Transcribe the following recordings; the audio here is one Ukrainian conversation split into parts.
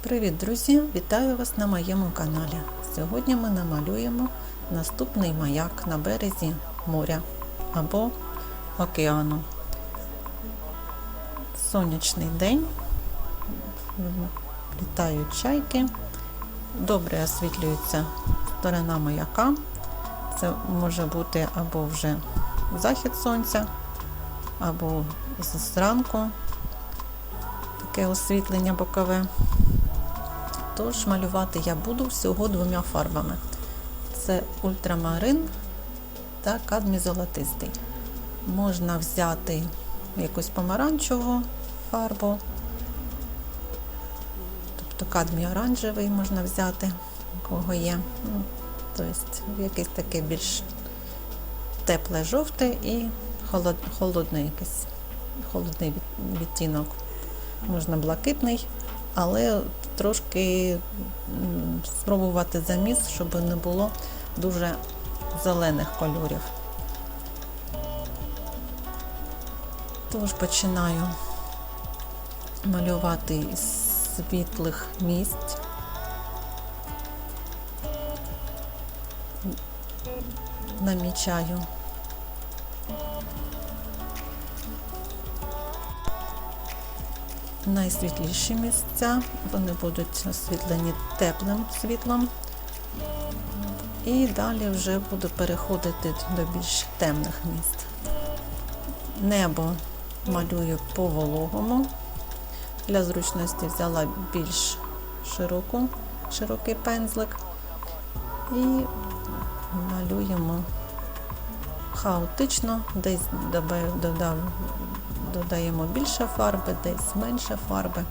Привіт, друзі! Вітаю вас на моєму каналі. Сьогодні ми намалюємо наступний маяк на березі моря або океану. Сонячний день, літають чайки, добре освітлюється сторона маяка. Це може бути або вже захід сонця, або зранку таке освітлення бокове. Тож малювати я буду всього двома фарбами. Це ультрамарин та кадмій золотистий. Можна взяти якусь помаранчеву фарбу, тобто кадмій оранжевий можна взяти, у кого є. Ну, тобто якийсь таке більш тепле жовте і холод, холодний якийсь холодний відтінок. Можна блакитний, але трошки спробувати заміс, щоб не було дуже зелених кольорів. Тож починаю малювати із світлих місць. Намічаю найсвітліші місця, вони будуть освітлені теплим світлом. І далі вже буду переходити до більш темних місць. Небо малюю по вологому. Для зручності взяла більш широку, широкий пензлик і малюємо хаотично, десь додав додаємо більше фарби, десь менше фарби.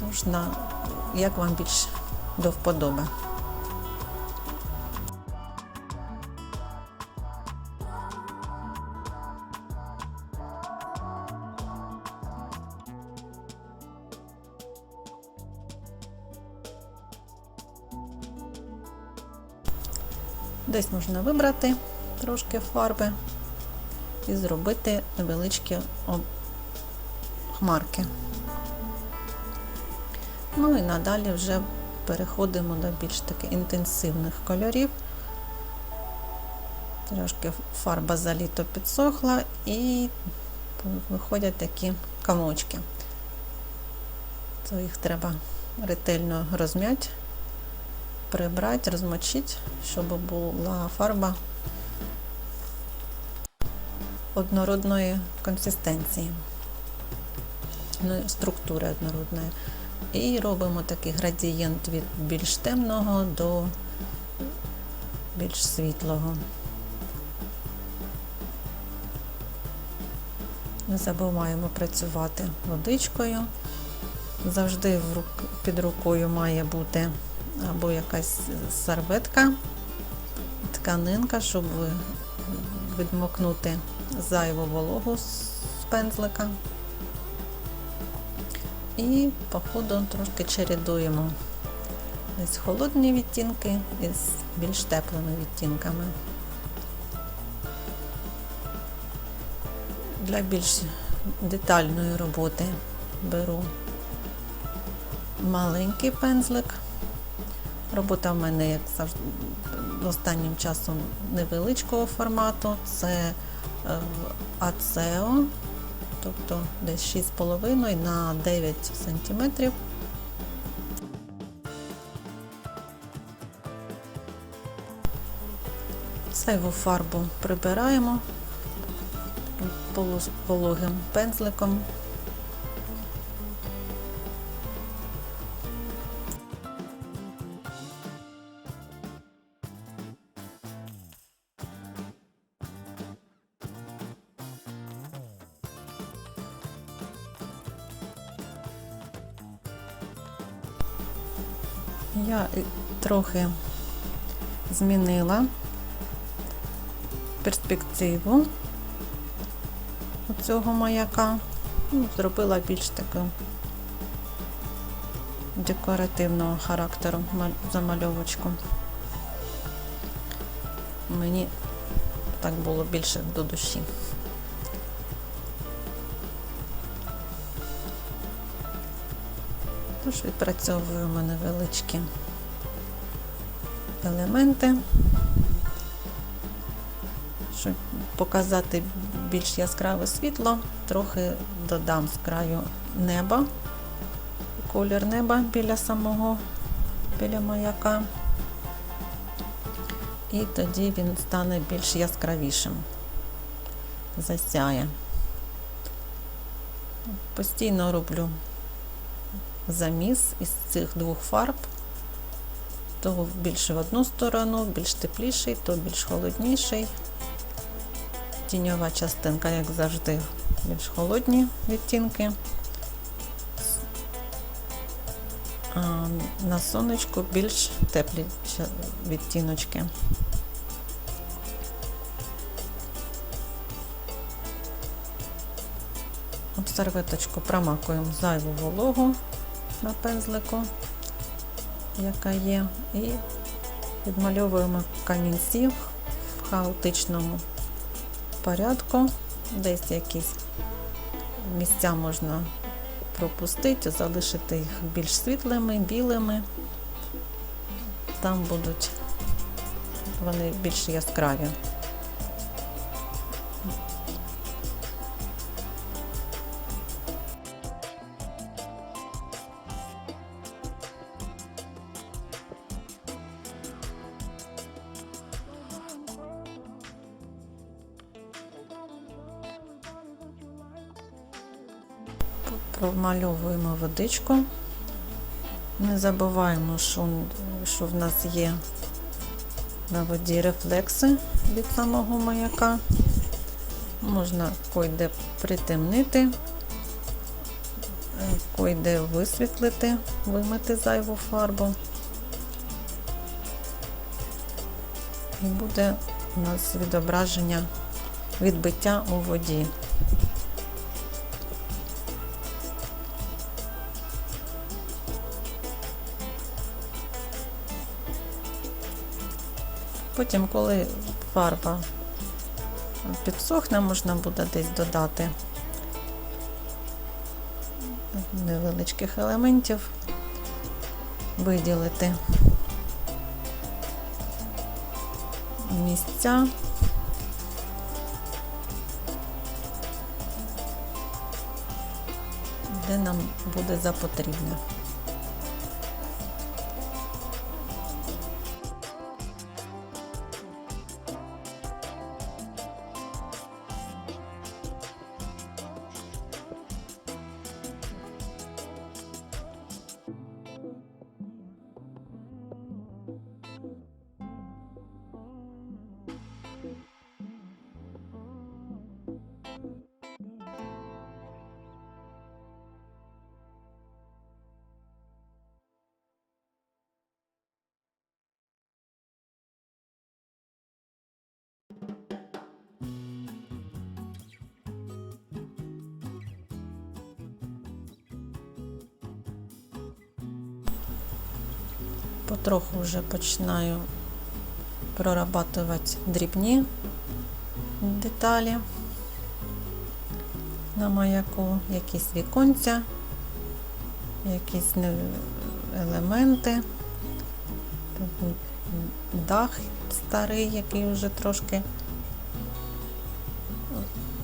Тож, на, як вам більш до вподоби. Десь можна вибрати трошки фарби і зробити невеличкі хмарки. Ну і надалі вже переходимо до більш таких інтенсивних кольорів. Трошки фарба за літо підсохла і виходять такі комочки. То їх треба ретельно розм'яти, прибрати, розмочити, щоб була фарба однородної консистенції, ну, структури однородної. І робимо такий градієнт від більш темного до більш світлого. Не забуваємо працювати водичкою. Завжди під рукою має бути або якась серветка, тканинка, щоб відмокнути зайву вологу з пензлика. І по ходу трошки чередуємо десь холодні відтінки із більш теплими відтінками. Для більш детальної роботи беру маленький пензлик. Робота в мене, як завжди, останнім часом невеличкого формату. Це АЦЕО, тобто десь 6,5 на 9 см. Зайву фарбу прибираємо вологим пензликом. Я трохи змінила перспективу цього маяка, ну, зробила більш таку декоративного характеру замальовочку. Мені так було більше до душі. – Тож відпрацьовуємо невеличкі елементи, щоб показати більш яскраве світло, трохи додам з краю неба, колір неба біля самого, біля маяка. І тоді він стане більш яскравішим, засяє. Постійно роблю заміс із цих двох фарб, то більш в одну сторону, більш тепліший, то більш холодніший. Тіньова частинка, як завжди, більш холодні відтінки. А на сонечку більш теплі відтіночки. Серветочку промакуємо зайву вологу на пензлику, яка є, і відмальовуємо камінці в хаотичному порядку. Десь якісь місця можна пропустити, залишити їх більш світлими, білими. Там будуть вони більш яскраві. Промальовуємо водичку. Не забуваємо, що, що в нас є на воді рефлекси від самого маяка. Можна койде притемнити, койде висвітлити, вимити зайву фарбу. І буде у нас відображення відбиття у воді. Потім, коли фарба підсохне, можна буде десь додати невеличких елементів, виділити місця. Де нам буде за потрібне. Потроху вже починаю прорабатувати дрібні деталі на маяку, якісь віконця, якісь елементи, дах старий, який вже трошки,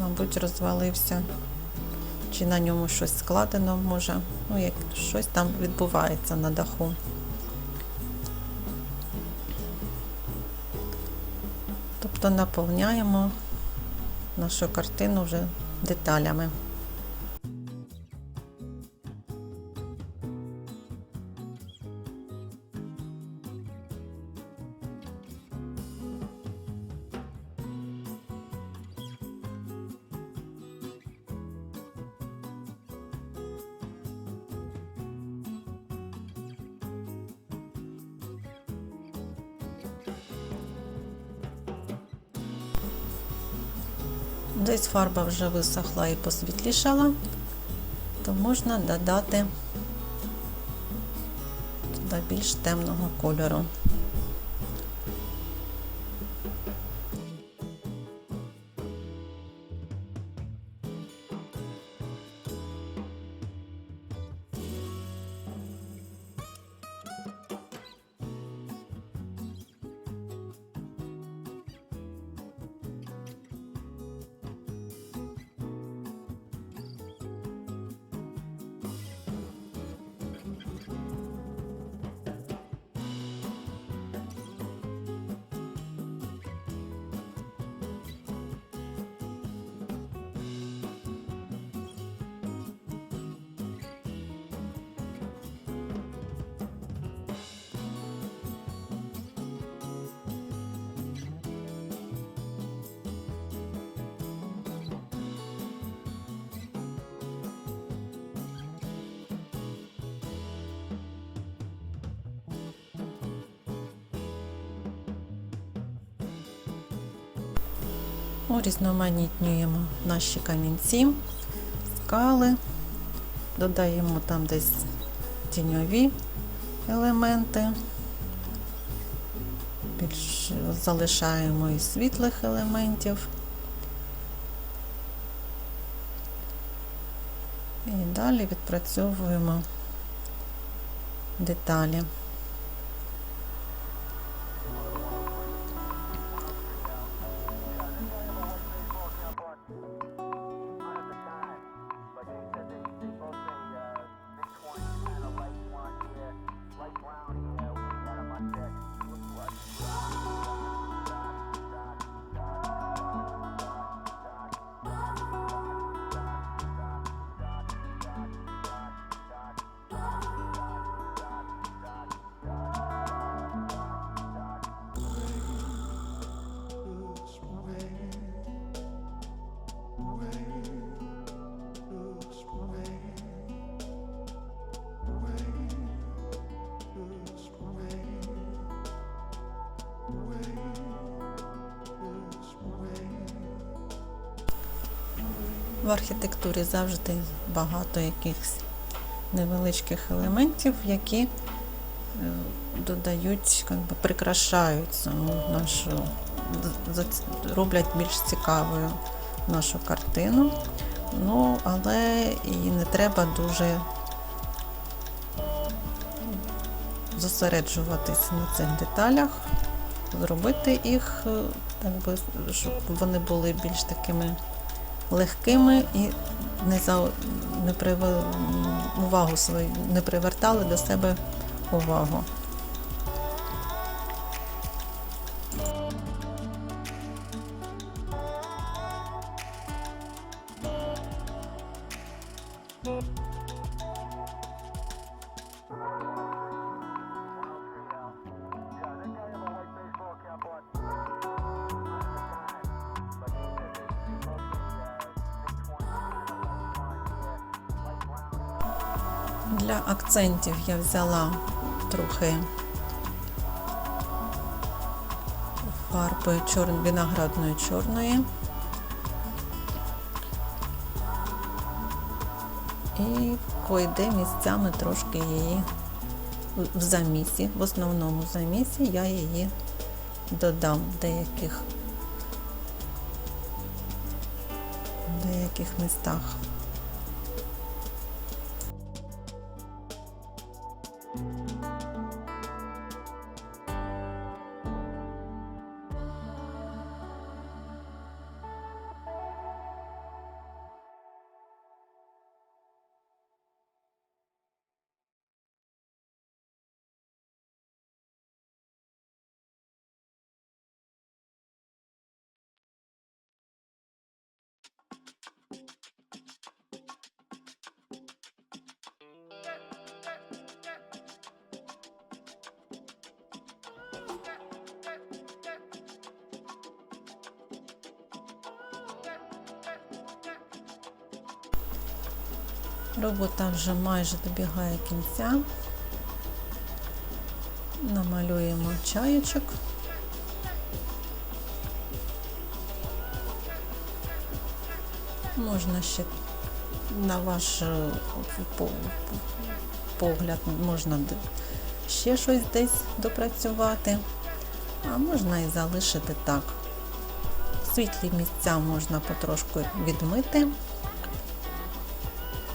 мабуть, розвалився, чи на ньому щось складено може, ну, як щось там відбувається на даху. Тобто наповняємо нашу картину вже деталями. Десь фарба вже висохла і посвітлішала, то можна додати туди більш темного кольору. Урізноманітнюємо наші камінці, скали, додаємо там десь тіньові елементи, більш залишаємо і світлих елементів. І далі відпрацьовуємо деталі. В архітектурі завжди багато якихось невеличких елементів, які е, додають, би, прикрашають саму нашу, роблять більш цікавою нашу картину. Ну, але і не треба дуже зосереджуватись на цих деталях, зробити їх, е, так би, щоб вони були більш такими легкими і не за не при увагу свою не привертали до себе увагу. Для акцентів я взяла трохи фарби чор... виноградної чорної. І койде місцями трошки її в замісі, в основному замісі я її додам в деяких, деяких містах. Робота вже майже добігає кінця. Намалюємо чаєчок. Можна ще на ваш е, погляд, можна ще щось десь допрацювати, а можна і залишити так. Світлі місця можна потрошку відмити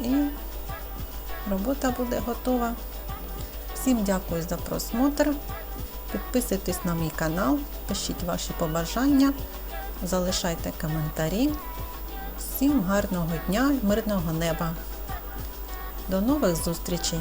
і робота буде готова. Всім дякую за просмотр. Підписуйтесь на мій канал, пишіть ваші побажання, залишайте коментарі. Всім гарного дня, мирного неба. До нових зустрічей!